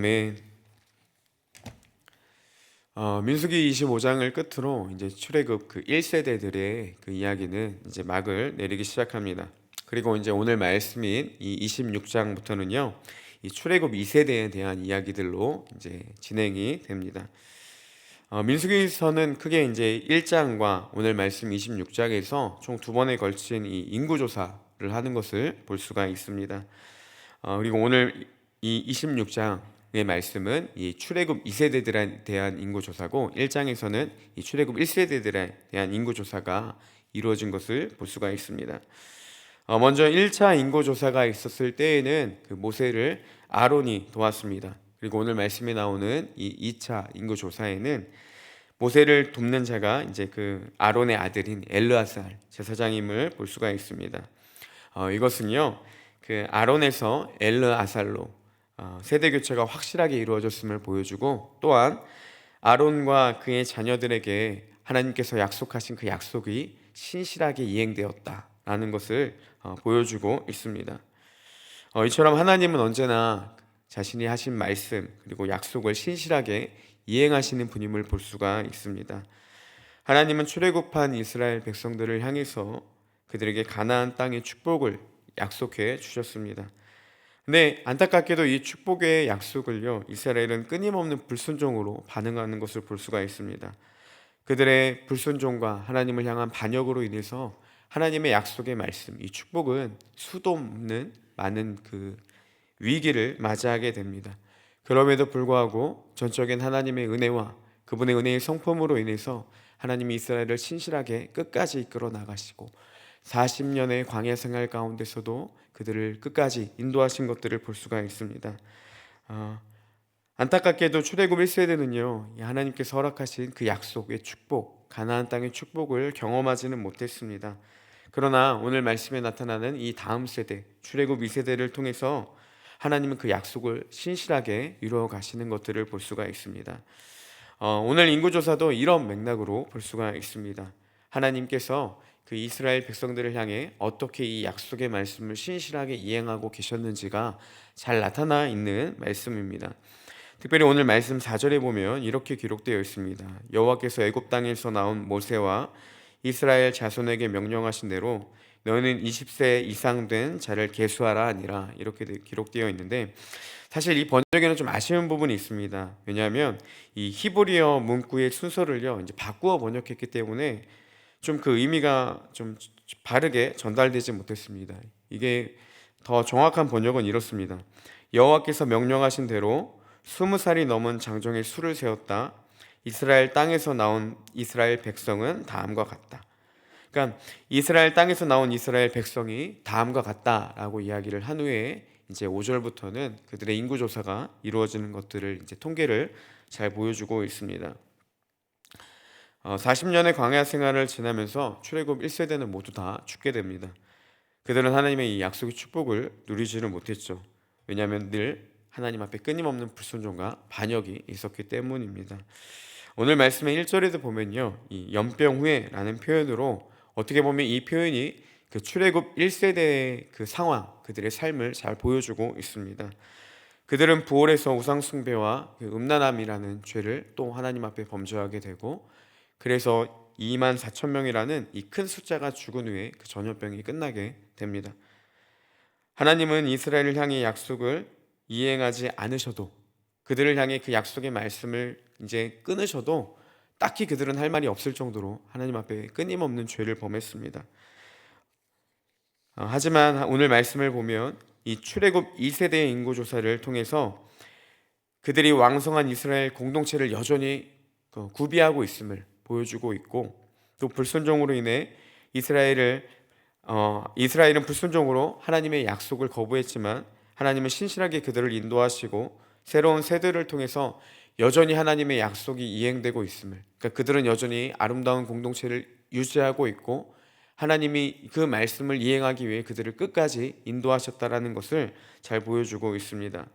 아멘. 어, 민수기 25장을 끝으로 이제 출애굽 그 1세대들의 그 이야기는 이제 막을 내리기 시작합니다. 그리고 이제 오늘 말씀인 이 26장부터는요. 이 출애굽 2세대에 대한 이야기들로 이제 진행이 됩니다. 어, 민수기서는 크게 이제 1장과 오늘 말씀 26장에서 총 두 번에 걸친 이 인구 조사를 하는 것을 볼 수가 있습니다. 어, 그리고 오늘 이 26장 의 말씀은 이 출애굽 2세대들에 대한 인구 조사고 1장에서는 이 출애굽 1세대들에 대한 인구 조사가 이루어진 것을 볼 수가 있습니다. 어, 먼저 1차 인구 조사가 있었을 때에는 그 모세를 아론이 도왔습니다. 그리고 오늘 말씀에 나오는 이 2차 인구 조사에는 모세를 돕는 자가 이제 그 아론의 아들인 엘르아살 제사장임을 볼 수가 있습니다. 어, 이것은요 그 아론에서 엘르아살로 어, 세대 교체가 확실하게 이루어졌음을 보여주고 또한 아론과 그의 자녀들에게 하나님께서 약속하신 그 약속이 신실하게 이행되었다라는 것을 어, 보여주고 있습니다. 어, 이처럼 하나님은 언제나 자신이 하신 말씀 그리고 약속을 신실하게 이행하시는 분임을 볼 수가 있습니다. 하나님은 출애굽한 이스라엘 백성들을 향해서 그들에게 가나안 땅의 축복을 약속해 주셨습니다. 근데 안타깝게도 이 축복의 약속을요 이스라엘은 끊임없는 불순종으로 반응하는 것을 볼 수가 있습니다. 그들의 불순종과 하나님을 향한 반역으로 인해서 하나님의 약속의 말씀, 이 축복은 수도 없는 많은 그 위기를 맞이하게 됩니다. 그럼에도 불구하고 전적인 하나님의 은혜와 그분의 은혜의 성품으로 인해서 하나님이 이스라엘을 신실하게 끝까지 이끌어 나가시고 40년의 광야 생활 가운데서도 그들을 끝까지 인도하신 것들을 볼 수가 있습니다. 어, 안타깝게도 출애굽 1세대는요 하나님께서 허락하신 그 약속의 축복, 가나안 땅의 축복을 경험하지는 못했습니다. 그러나 오늘 말씀에 나타나는 이 다음 세대, 출애굽 2세대를 통해서 하나님은 그 약속을 신실하게 이루어 가시는 것들을 볼 수가 있습니다. 어, 오늘 인구조사도 이런 맥락으로 볼 수가 있습니다. 하나님께서 그 이스라엘 백성들을 향해 어떻게 이 약속의 말씀을 신실하게 이행하고 계셨는지가 잘 나타나 있는 말씀입니다. 특별히 오늘 말씀 4절에 보면 이렇게 기록되어 있습니다. 여호와께서 애굽 땅에서 나온 모세와 이스라엘 자손에게 명령하신 대로 너는 20세 이상 된 자를 계수하라 아니라 이렇게 기록되어 있는데 사실 이 번역에는 좀 아쉬운 부분이 있습니다. 왜냐하면 이 히브리어 문구의 순서를요 이제 바꾸어 번역했기 때문에 좀 그 의미가 좀 바르게 전달되지 못했습니다. 이게 더 정확한 번역은 이렇습니다. 여호와께서 명령하신 대로 스무 살이 넘은 장정의 수를 세웠다. 이스라엘 땅에서 나온 이스라엘 백성은 다음과 같다. 그러니까 이스라엘 땅에서 나온 이스라엘 백성이 다음과 같다라고 이야기를 한 후에 이제 5절부터는 그들의 인구 조사가 이루어지는 것들을 이제 통계를 잘 보여주고 있습니다. 어, 40년의 광야 생활을 지나면서 출애굽 1세대는 모두 다 죽게 됩니다. 그들은 하나님의 이 약속의 축복을 누리지는 못했죠. 왜냐하면 늘 하나님 앞에 끊임없는 불순종과 반역이 있었기 때문입니다. 오늘 말씀의 1절에도 보면요. 이 연병 후에라는 표현으로 어떻게 보면 이 표현이 그 출애굽 1세대의 그 상황, 그들의 삶을 잘 보여주고 있습니다. 그들은 부월에서 우상 숭배와 그 음란함이라는 죄를 또 하나님 앞에 범죄하게 되고 그래서 2만 4천 명이라는 이 큰 숫자가 죽은 후에 그 전염병이 끝나게 됩니다. 하나님은 이스라엘을 향해 약속을 이행하지 않으셔도 그들을 향해 그 약속의 말씀을 이제 끊으셔도 딱히 그들은 할 말이 없을 정도로 하나님 앞에 끊임없는 죄를 범했습니다. 어, 하지만 오늘 말씀을 보면 이 출애굽 2세대의 인구 조사를 통해서 그들이 왕성한 이스라엘 공동체를 여전히 그 구비하고 있음을 보여주고 있고 또 불순종으로 인해 이스라엘을 어, 이스라엘은 불순종으로 하나님의 약속을 거부했지만 하나님은 신실하게 그들을 인도하시고 새로운 세대를 통해서 여전히 하나님의 약속이 이행되고 있음을 그러니까 그들은 여전히 아름다운 공동체를 유지하고 있고 하나님이 그 말씀을 이행하기 위해 그들을 끝까지 인도하셨다라는 것을 잘 보여주고 있습니다.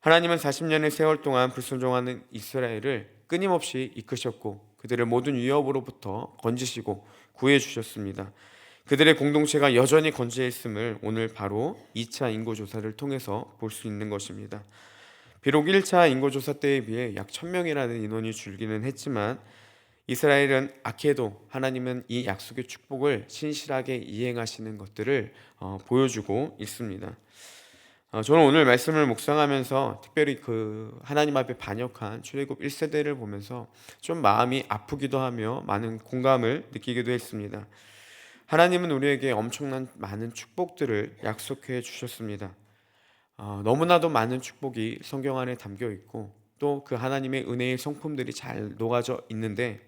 하나님은 40년의 세월 동안 불순종하는 이스라엘을 끊임없이 이끄셨고 그들을 모든 위협으로부터 건지시고 구해 주셨습니다. 그들의 공동체가 여전히 건재했음을 오늘 바로 2차 인구 조사를 통해서 볼 수 있는 것입니다. 비록 1차 인구조사 때에 비해 약 1000명이라는 인원이 줄기는 했지만 이스라엘은 악해도 하나님은 이 약속의 축복을 신실하게 이행하시는 것들을 어, 보여주고 있습니다. 어, 저는 오늘 말씀을 묵상하면서 특별히 그 하나님 앞에 반역한 출애굽 1세대를 보면서 좀 마음이 아프기도 하며 많은 공감을 느끼기도 했습니다. 하나님은 우리에게 엄청난 많은 축복들을 약속해 주셨습니다. 어, 너무나도 많은 축복이 성경 안에 담겨 있고 또 그 하나님의 은혜의 성품들이 잘 녹아져 있는데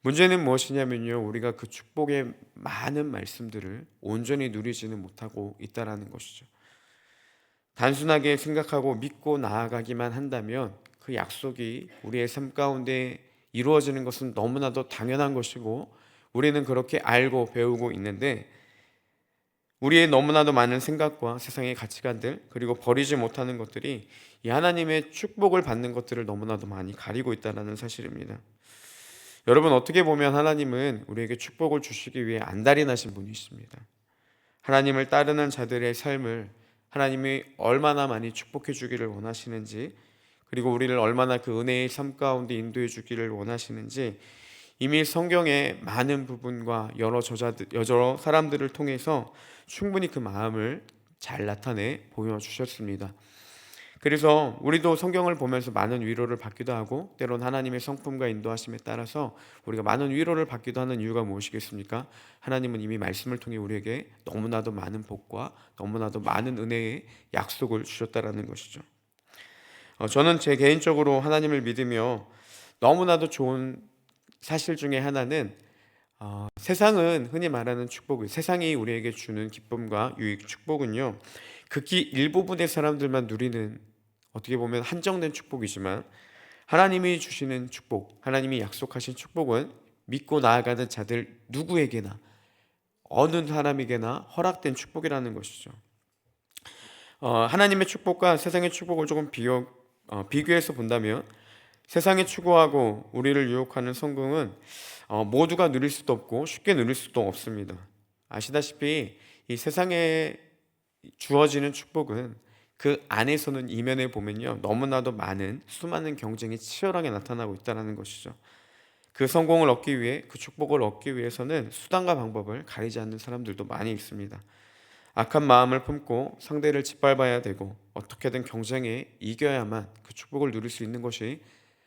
문제는 무엇이냐면요. 우리가 그 축복의 많은 말씀들을 온전히 누리지는 못하고 있다라는 것이죠. 단순하게 생각하고 믿고 나아가기만 한다면 그 약속이 우리의 삶 가운데 이루어지는 것은 너무나도 당연한 것이고 우리는 그렇게 알고 배우고 있는데 우리의 너무나도 많은 생각과 세상의 가치관들 그리고 버리지 못하는 것들이 이 하나님의 축복을 받는 것들을 너무나도 많이 가리고 있다는 사실입니다. 여러분 어떻게 보면 하나님은 우리에게 축복을 주시기 위해 안달이 나신 분이십니다. 하나님을 따르는 자들의 삶을 하나님이 얼마나 많이 축복해 주기를 원하시는지 그리고 우리를 얼마나 그 은혜의 삶 가운데 인도해 주기를 원하시는지 이미 성경의 많은 부분과 여러 저자들 여러 사람들을 통해서 충분히 그 마음을 잘 나타내 보여 주셨습니다. 그래서 우리도 성경을 보면서 많은 위로를 받기도 하고 때론 하나님의 성품과 인도하심에 따라서 우리가 많은 위로를 받기도 하는 이유가 무엇이겠습니까? 하나님은 이미 말씀을 통해 우리에게 너무나도 많은 복과 너무나도 많은 은혜의 약속을 주셨다라는 것이죠. 어, 저는 제 개인적으로 하나님을 믿으며 너무나도 좋은 사실 중에 하나는 어, 세상은 흔히 말하는 축복을 세상이 우리에게 주는 기쁨과 유익 축복은요 극히 일부분의 사람들만 누리는 어떻게 보면 한정된 축복이지만 하나님이 주시는 축복, 하나님이 약속하신 축복은 믿고 나아가는 자들 누구에게나 어느 사람에게나 허락된 축복이라는 것이죠. 어, 하나님의 축복과 세상의 축복을 조금 비교, 어, 비교해서 본다면 세상에 추구하고 우리를 유혹하는 성공은 어, 모두가 누릴 수도 없고 쉽게 누릴 수도 없습니다. 아시다시피 이 세상에 주어지는 축복은 그 안에서는 이면에 보면요 너무나도 많은 수많은 경쟁이 치열하게 나타나고 있다는 것이죠. 그 성공을 얻기 위해 그 축복을 얻기 위해서는 수단과 방법을 가리지 않는 사람들도 많이 있습니다. 악한 마음을 품고 상대를 짓밟아야 되고 어떻게든 경쟁에 이겨야만 그 축복을 누릴 수 있는 것이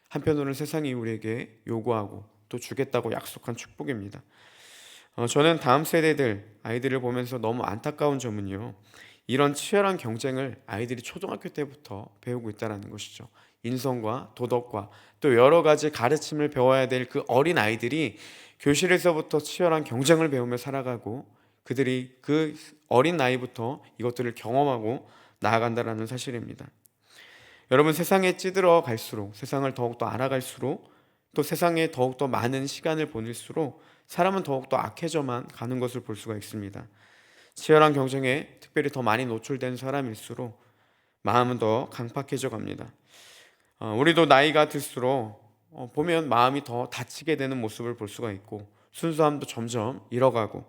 한편으로는 세상이 우리에게 요구하고 또 주겠다고 약속한 축복입니다. 어, 저는 다음 세대들 아이들을 보면서 너무 안타까운 점은요. 이런 치열한 경쟁을 아이들이 초등학교 때부터 배우고 있다는 것이죠. 인성과 도덕과 또 여러 가지 가르침을 배워야 될 그 어린 아이들이 교실에서부터 치열한 경쟁을 배우며 살아가고 그들이 그 어린 나이부터 이것들을 경험하고 나아간다라는 사실입니다. 여러분 세상에 찌들어 갈수록 세상을 더욱더 알아갈수록 또 세상에 더욱더 많은 시간을 보낼수록 사람은 더욱더 악해져만 가는 것을 볼 수가 있습니다. 치열한 경쟁에 특별히 더 많이 노출된 사람일수록 마음은 더 강팍해져 갑니다. 어, 우리도 나이가 들수록 어, 보면 마음이 더 다치게 되는 모습을 볼 수가 있고 순수함도 점점 잃어가고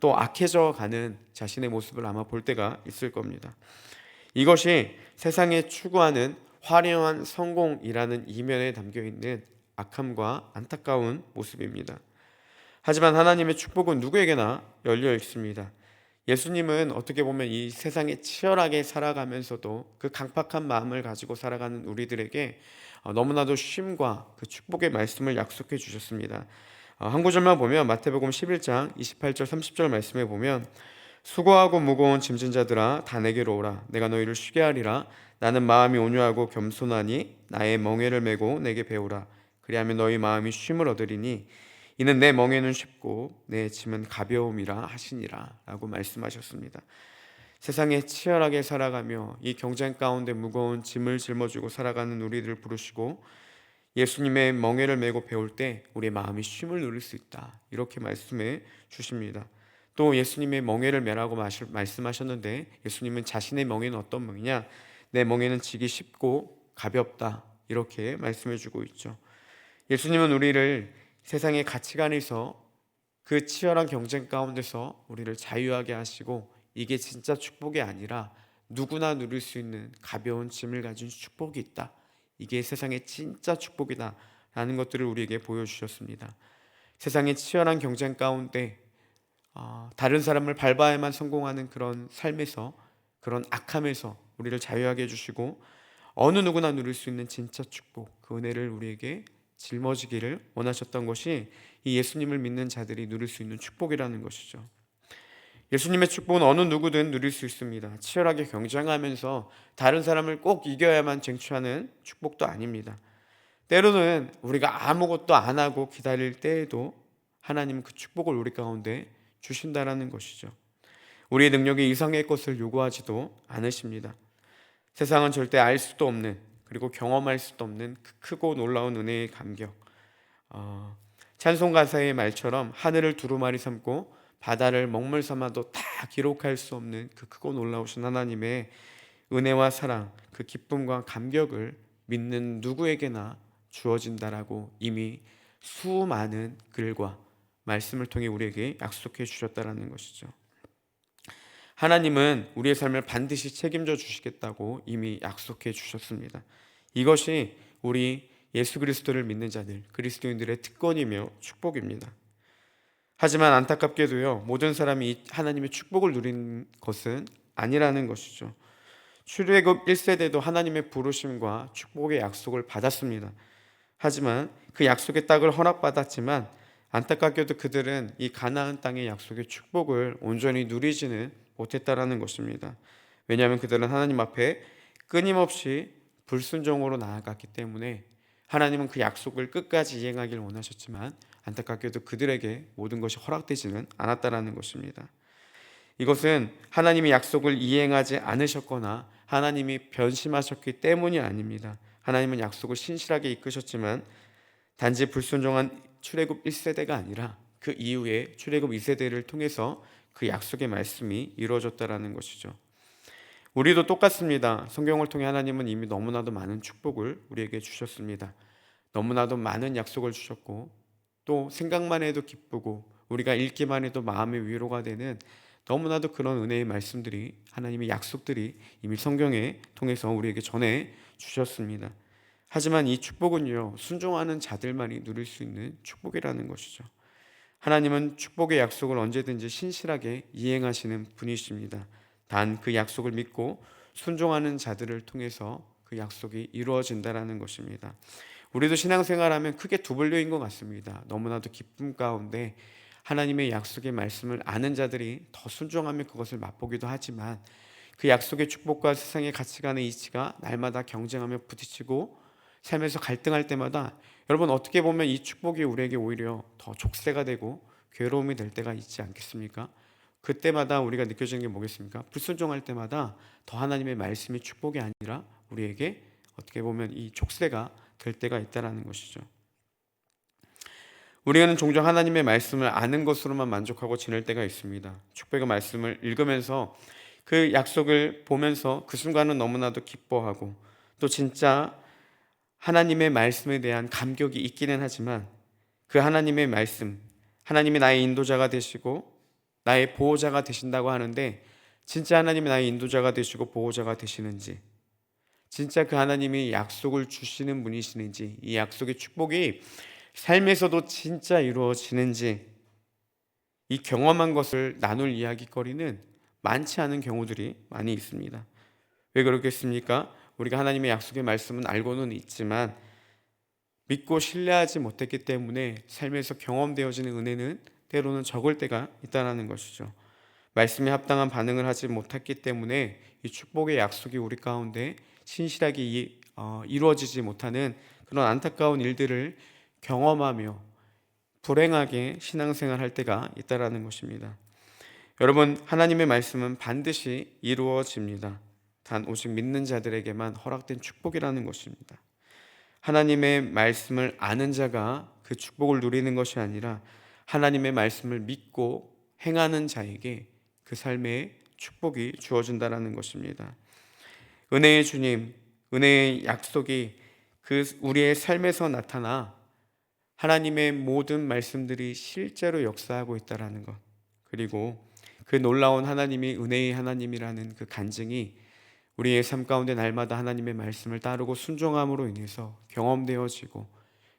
또 악해져 가는 자신의 모습을 아마 볼 때가 있을 겁니다. 이것이 세상에 추구하는 화려한 성공이라는 이면에 담겨 있는 악함과 안타까운 모습입니다. 하지만 하나님의 축복은 누구에게나 열려 있습니다. 예수님은 어떻게 보면 이 세상에 치열하게 살아가면서도 그 강팍한 마음을 가지고 살아가는 우리들에게 어, 너무나도 쉼과 그 축복의 말씀을 약속해 주셨습니다. 어, 한 구절만 보면 마태복음 11장 28절 30절 말씀에 보면 수고하고 무거운 짐진 자들아 다 내게로 오라. 내가 너희를 쉬게 하리라. 나는 마음이 온유하고 겸손하니 나의 멍에를 메고 내게 배우라. 그리하면 너희 마음이 쉼을 얻으리니 이는 내 멍에는 쉽고 내 짐은 가벼움이라 하시니라라고 말씀하셨습니다. 세상에 치열하게 살아가며 이 경쟁 가운데 무거운 짐을 짊어지고 살아가는 우리들을 부르시고 예수님의 멍에를 메고 배울 때 우리의 마음이 쉼을 누릴 수 있다. 이렇게 말씀해 주십니다. 또 예수님의 멍에를 메라고 말씀하셨는데 예수님은 자신의 멍에는 어떤 멍이냐? 내 멍에는 지기 쉽고 가볍다. 이렇게 말씀해 주고 있죠. 예수님은 우리를 세상의 가치관에서 그 치열한 경쟁 가운데서 우리를 자유하게 하시고 이게 진짜 축복이 아니라 누구나 누릴 수 있는 가벼운 짐을 가진 축복이 있다. 이게 세상의 진짜 축복이다. 라는 것들을 우리에게 보여주셨습니다. 세상의 치열한 경쟁 가운데 어, 다른 사람을 밟아야만 성공하는 그런 삶에서 그런 악함에서 우리를 자유하게 해주시고 어느 누구나 누릴 수 있는 진짜 축복 그 은혜를 우리에게 짊어지기를 원하셨던 것이 이 예수님을 믿는 자들이 누릴 수 있는 축복이라는 것이죠. 예수님의 축복은 어느 누구든 누릴 수 있습니다. 치열하게 경쟁하면서 다른 사람을 꼭 이겨야만 쟁취하는 축복도 아닙니다. 때로는 우리가 아무것도 안 하고 기다릴 때에도 하나님은 그 축복을 우리 가운데 주신다라는 것이죠. 우리의 능력이 이상의 것을 요구하지도 않으십니다. 세상은 절대 알 수도 없는 그리고 경험할 수도 없는 그 크고 놀라운 은혜의 감격. 어, 찬송 가사의 말처럼 하늘을 두루마리 삼고 바다를 먹물 삼아도 다 기록할 수 없는 그 크고 놀라우신 하나님의 은혜와 사랑, 그 기쁨과 감격을 믿는 누구에게나 주어진다라고 이미 수많은 글과 말씀을 통해 우리에게 약속해 주셨다라는 것이죠. 하나님은 우리의 삶을 반드시 책임져 주시겠다고 이미 약속해 주셨습니다. 이것이 우리 예수 그리스도를 믿는 자들, 그리스도인들의 특권이며 축복입니다. 하지만 안타깝게도요, 모든 사람이 하나님의 축복을 누린 것은 아니라는 것이죠. 출애굽 1세대도 하나님의 부르심과 축복의 약속을 받았습니다. 하지만 그 약속의 땅을 허락받았지만 안타깝게도 그들은 이 가나안 땅의 약속의 축복을 온전히 누리지는 못했다라는 것입니다. 왜냐하면 그들은 하나님 앞에 끊임없이 불순종으로 나아갔기 때문에 하나님은 그 약속을 끝까지 이행하길 원하셨지만 안타깝게도 그들에게 모든 것이 허락되지는 않았다라는 것입니다. 이것은 하나님이 약속을 이행하지 않으셨거나 하나님이 변심하셨기 때문이 아닙니다. 하나님은 약속을 신실하게 이끄셨지만 단지 불순종한 출애굽 1세대가 아니라 그 이후에 출애굽 2세대를 통해서 그 약속의 말씀이 이루어졌다라는 것이죠. 우리도 똑같습니다. 성경을 통해 하나님은 이미 너무나도 많은 축복을 우리에게 주셨습니다. 너무나도 많은 약속을 주셨고 또 생각만 해도 기쁘고 우리가 읽기만 해도 마음의 위로가 되는 너무나도 그런 은혜의 말씀들이 하나님의 약속들이 이미 성경에 통해서 우리에게 전해 주셨습니다. 하지만 이 축복은요, 순종하는 자들만이 누릴 수 있는 축복이라는 것이죠. 하나님은 축복의 약속을 언제든지 신실하게 이행하시는 분이십니다. 단 그 약속을 믿고 순종하는 자들을 통해서 그 약속이 이루어진다라는 것입니다. 우리도 신앙생활하면 크게 두 분류인 것 같습니다. 너무나도 기쁨 가운데 하나님의 약속의 말씀을 아는 자들이 더 순종하며 그것을 맛보기도 하지만 그 약속의 축복과 세상의 가치관의 이치가 날마다 경쟁하며 부딪히고 삶에서 갈등할 때마다 여러분 어떻게 보면 이 축복이 우리에게 오히려 더 족쇄가 되고 괴로움이 될 때가 있지 않겠습니까? 그때마다 우리가 느껴지는 게 뭐겠습니까? 불순종할 때마다 더 하나님의 말씀이 축복이 아니라 우리에게 어떻게 보면 이 족쇄가 될 때가 있다라는 것이죠. 우리는 종종 하나님의 말씀을 아는 것으로만 만족하고 지낼 때가 있습니다. 축복의 말씀을 읽으면서 그 약속을 보면서 그 순간은 너무나도 기뻐하고 또 진짜 하나님의 말씀에 대한 감격이 있기는 하지만 그 하나님의 말씀, 하나님이 나의 인도자가 되시고 나의 보호자가 되신다고 하는데 진짜 하나님이 나의 인도자가 되시고 보호자가 되시는지 진짜 그 하나님이 약속을 주시는 분이시는지 이 약속의 축복이 삶에서도 진짜 이루어지는지 이 경험한 것을 나눌 이야기거리는 많지 않은 경우들이 많이 있습니다. 왜 그렇겠습니까? 우리가 하나님의 약속의 말씀은 알고는 있지만 믿고 신뢰하지 못했기 때문에 삶에서 경험되어지는 은혜는 때로는 적을 때가 있다는 것이죠. 말씀에 합당한 반응을 하지 못했기 때문에 이 축복의 약속이 우리 가운데 신실하게 어, 이루어지지 못하는 그런 안타까운 일들을 경험하며 불행하게 신앙생활 할 때가 있다라는 것입니다. 여러분, 하나님의 말씀은 반드시 이루어집니다. 단 오직 믿는 자들에게만 허락된 축복이라는 것입니다. 하나님의 말씀을 아는 자가 그 축복을 누리는 것이 아니라 하나님의 말씀을 믿고 행하는 자에게 그 삶의 축복이 주어진다라는 것입니다. 은혜의 주님, 은혜의 약속이 그 우리의 삶에서 나타나 하나님의 모든 말씀들이 실제로 역사하고 있다라는 것. 그리고 그 놀라운 하나님이 은혜의 하나님이라는 그 간증이 우리의 삶 가운데 날마다 하나님의 말씀을 따르고 순종함으로 인해서 경험되어지고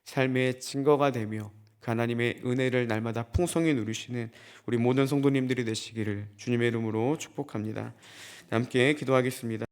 삶의 증거가 되며 그 하나님의 은혜를 날마다 풍성히 누리시는 우리 모든 성도님들이 되시기를 주님의 이름으로 축복합니다. 함께 기도하겠습니다.